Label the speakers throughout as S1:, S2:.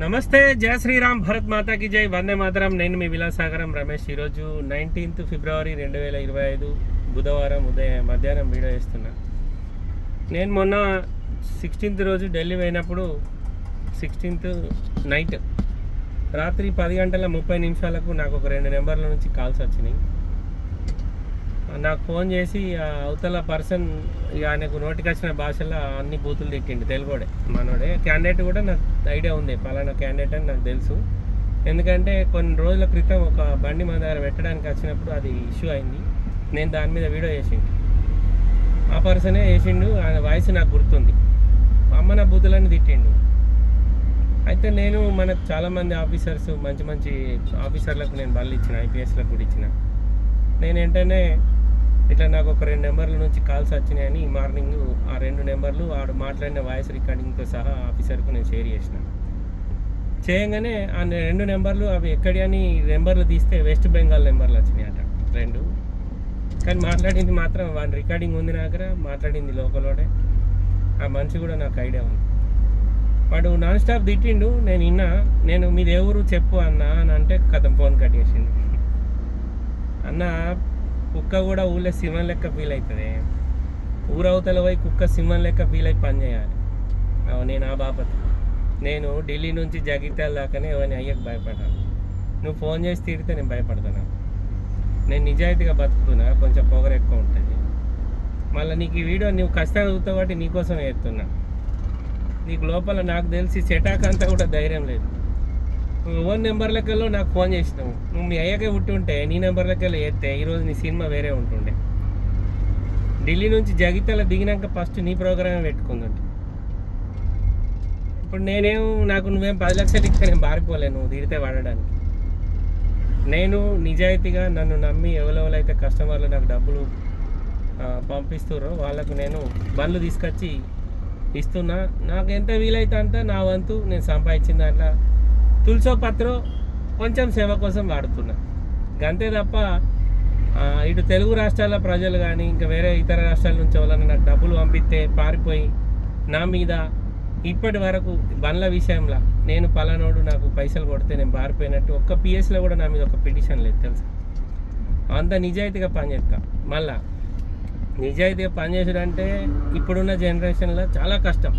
S1: నమస్తే జయ శ్రీరామ్ భరత్ మాతాకి జై వందే మాతరం. నేను మీ విలాసాగరం రమేష్. ఈరోజు నైన్టీన్త్ ఫిబ్రవరి రెండు వేల ఇరవై ఐదు బుధవారం ఉదయం మధ్యాహ్నం వీడియో వేస్తున్నా నేను మొన్న సిక్స్టీన్త్ రోజు ఢిల్లీ పోయినప్పుడు సిక్స్టీన్త్ నైట్ రాత్రి పది గంటల ముప్పై నిమిషాలకు నాకు ఒక రెండు నెంబర్ల నుంచి కాల్స్ వచ్చినాయి. నాకు ఫోన్ చేసి అవతల పర్సన్ ఇక ఆయనకు నోటికి వచ్చిన భాషలో అన్ని బూతులు తిట్టిండు తెలుగుడే మనోడే. క్యాండిడేట్ కూడా నాకు ఐడియా ఉంది పలానా క్యాండిడేట్ అని నాకు తెలుసు. ఎందుకంటే కొన్ని రోజుల క్రితం ఒక బండి మన దగ్గర పెట్టడానికి వచ్చినప్పుడు అది ఇష్యూ అయింది. నేను దాని మీద వీడియో చేసిండు. ఆ పర్సనే చేసిండు ఆయన వాయిస్ నాకు గుర్తుంది. అమ్మ నా బూతులని తిట్టిండు. అయితే నేను మనకు చాలామంది ఆఫీసర్స్ మంచి మంచి ఆఫీసర్లకు నేను బళ్ళు ఇచ్చిన ఐపీఎస్లకు కూడా ఇచ్చిన. నేను వెంటనే ఇట్లా నాకు ఒక రెండు నెంబర్ల నుంచి కాల్స్ వచ్చినాయని మార్నింగ్ ఆ రెండు నెంబర్లు ఆడు మాట్లాడిన వాయిస్ రికార్డింగ్తో సహా ఆఫీసర్కు నేను షేర్ చేసిన. చేయగానే ఆ రెండు నెంబర్లు అవి ఎక్కడి అని నెంబర్లు తీస్తే వెస్ట్ బెంగాల్ నెంబర్లు వచ్చినాయి అట రెండు. కానీ మాట్లాడింది మాత్రం వాడి రికార్డింగ్ ఉంది నా దగ్గర మాట్లాడింది లోకలోనే ఆ మనిషి కూడా నాకు ఐడియా ఉంది. వాడు నాన్ స్టాప్ తిట్టిండు నేను విన్నా నేను మీది ఎవరు చెప్పు అన్న అని అంటే కథం ఫోన్ కట్ చేసిండు. అన్న కుక్క కూడా ఊళ్ళో సింహం లెక్క ఫీల్ అవుతుంది ఊరవతల పోయి కుక్క సింహం లెక్క ఫీల్ అయి పని చేయాలి. నేను ఆ బాపత. నేను ఢిల్లీ నుంచి జగిత్యాల దాకానే ఎవరిని అయ్యకు భయపడ్డాను. నువ్వు ఫోన్ చేసి తిడితే నేను భయపడతాను? నేను నిజాయితీగా బతుకుతున్నా కొంచెం పొగరు ఎక్కువ ఉంటుంది. మళ్ళీ నీకు ఈ వీడియో నువ్వు కష్టాలు చదువుతావు కాబట్టి నీకోసం చేస్తున్నా. నీకు లోపల నాకు తెలిసి చెటాక్ అంతా కూడా ధైర్యం లేదు. ఓన్ నెంబర్ లెక్కలో నాకు ఫోన్ చేసినావు. నువ్వు మీ అయ్యకే ఉంటుంటే నీ నెంబర్లకెళ్ళి ఎత్తే ఈరోజు నీ సినిమా వేరే ఉంటుండే. ఢిల్లీ నుంచి జగిత్యాల దిగినాక ఫస్ట్ నీ ప్రోగ్రామే పెట్టుకుందంట ఇప్పుడు నేనేం నాకు నువ్వేం పది లక్షలు ఇస్తే నేను బారిపోలే నువ్వు తిడితే నేను నిజాయితీగా నన్ను నమ్మి ఎవరెవరైతే కస్టమర్లు నాకు డబ్బులు పంపిస్తారో పంపిస్తుర్రో వాళ్ళకు నేను బండ్లు తీసుకొచ్చి ఇస్తున్నా. నాకు ఎంత వీలైతే అంత నా వంతు నేను సంపాదించిన దాంట్లో తులసో పత్రో కొంచెం సేవ కోసం వాడుతున్నా. అంతే తప్ప ఇటు తెలుగు రాష్ట్రాల ప్రజలు కానీ ఇంకా వేరే ఇతర రాష్ట్రాల నుంచి ఎవరైనా నాకు డబ్బులు పంపిస్తే పారిపోయి నా మీద ఇప్పటి వరకు బండ్ల విషయంలో నేను పలానోడు నాకు పైసలు కొడితే నేను పారిపోయినట్టు ఒక్క పిఎస్లో కూడా నా మీద ఒక పిటిషన్ లేదు తెలుసా? అంత నిజాయితీగా పనిచేస్తా మళ్ళా నిజాయితీగా పనిచేసాడంటే ఇప్పుడున్న జనరేషన్లో చాలా కష్టం.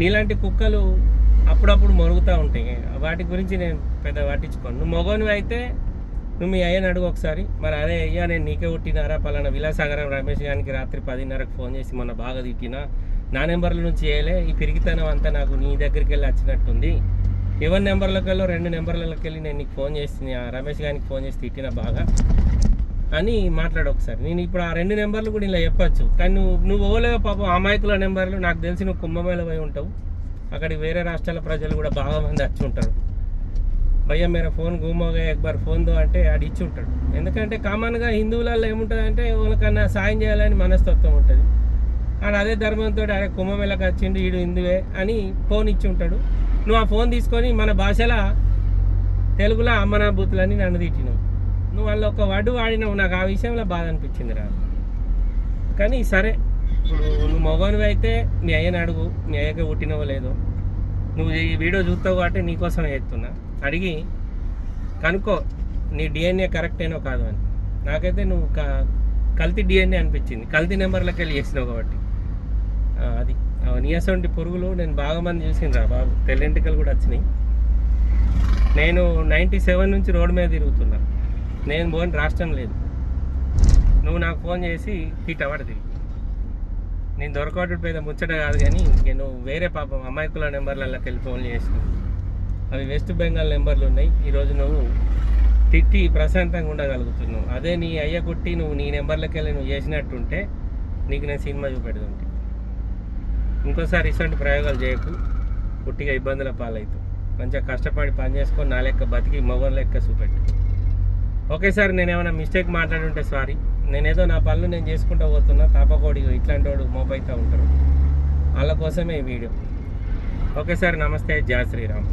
S1: నీలాంటి కుక్కలు అప్పుడప్పుడు మరుగుతూ ఉంటాయి. వాటి గురించి నేను పెద్ద పట్టించుకోను నువ్వు మగోనివి అయితే నువ్వు మీ అయ్యని అడుగు ఒకసారి. మరి అదే అయ్యా నేను నీకే ఉట్టినారా పలానా విలాసాగరం రమేష్ గారికి రాత్రి పదిన్నరకు ఫోన్ చేసి మొన్న బాగా తిట్టినా. నా నెంబర్ల నుంచి చేయలే. ఈ పిరిగితనం అంతా నాకు నీ దగ్గరికి వెళ్ళి వచ్చినట్టుంది. ఎవరి నెంబర్లకు వెళ్ళో రెండు నెంబర్లకి వెళ్ళి నేను నీకు ఫోన్ చేసి రమేష్ గారికి ఫోన్ చేసి తిట్టినా బాగా? అని మాట్లాడు ఒకసారి. నేను ఇప్పుడు ఆ రెండు నెంబర్లు కూడా ఇలా చెప్పచ్చు. కానీ నువ్వు నువ్వు ఓలేవో పాపం? అమాయకుల నెంబర్లు నాకు తెలిసి నువ్వు కుంభమేళ పోయి ఉంటావు. అక్కడికి వేరే రాష్ట్రాల ప్రజలు కూడా బాగా మంది వచ్చి ఉంటారు. భయ్య మేర ఫోన్ గుమ్మోగా ఎక్బార్ ఫోన్ దో అంటే ఆడు ఇచ్చి ఉంటాడు. ఎందుకంటే కామన్గా హిందువులలో ఏముంటుంది అంటే ఎవరికన్నా సాయం చేయాలని మనస్తత్వం ఉంటుంది. ఆడు అదే ధర్మంతో అరే కుంభమేళకు వచ్చిండు ఈడు హిందువే అని ఫోన్ ఇచ్చి ఉంటాడు. నువ్వు ఆ ఫోన్ తీసుకొని మన భాషలో తెలుగులో అమ్మనాభూతులని నన్ను తిట్టినావు. నువ్వు వాళ్ళు ఒక వడ్డు వాడినావు నాకు ఆ విషయంలో బాధ అనిపించింది రా కానీ సరే నువ్వు మగవానివి అయితే మీ అయ్యని అడుగు మీ అయ్యకే పుట్టినవో లేదో. నువ్వు ఈ వీడియో చూస్తావు కాబట్టి నీకోసం చెప్తున్నా. అడిగి కనుక్కో నీ డిఎన్ఏ కరెక్ట్ అయినో కాదు అని. నాకైతే నువ్వు క- కల్తీ డిఎన్ఏ అనిపించింది. కల్తీ నెంబర్లోకి వెళ్ళి చేసినావు కాబట్టి. అది. అది నీయసంటి పురుగులు నేను బాగా మంది చూసిండ్రా బాబు. తెల్లెంటికలు కూడా వచ్చినాయి. నేను నైంటీ సెవెన్ నుంచి రోడ్డు మీద తిరుగుతున్నా. నేను పోని రాష్ట్రం లేదు. నువ్వు నాకు ఫోన్ చేసి హీట్ అవ్వడది నేను దొరకవడం పెద్ద ముచ్చట కాదు కానీ నేను వేరే పాపం అమాయకుల నెంబర్లలోకి వెళ్ళి ఫోన్ చేసిన అవి వెస్ట్ బెంగాల్ నెంబర్లు ఉన్నాయి. ఈరోజు నువ్వు తిట్టి ప్రశాంతంగా ఉండగలుగుతున్నావు. అదే నీ అయ్య కుట్టి నువ్వు నీ నెంబర్లకి వెళ్ళి నువ్వు చేసినట్టుంటే నీకు నేను సినిమా చూపెడుతుంటే ఇంకోసారి ఇటువంటి ప్రయోగాలు చేయకు. పుట్టిగా ఇబ్బందుల పాలవుతావు మంచిగా కష్టపడి పని చేసుకొని నా లెక్క బతికి మగం లెక్క చూపెట్టు. ఓకే సార్ నేను ఏమైనా మిస్టేక్ మాట్లాడుంటే సారీ. నేనేదో నా పనులు నేను చేసుకుంటూ పోతున్నా తాపకోడి ఇట్లాంటి వాడు మోపైతే ఉంటారు వాళ్ళ కోసమే ఈ వీడియో. ఓకే సార్ నమస్తే జయ శ్రీరామ్.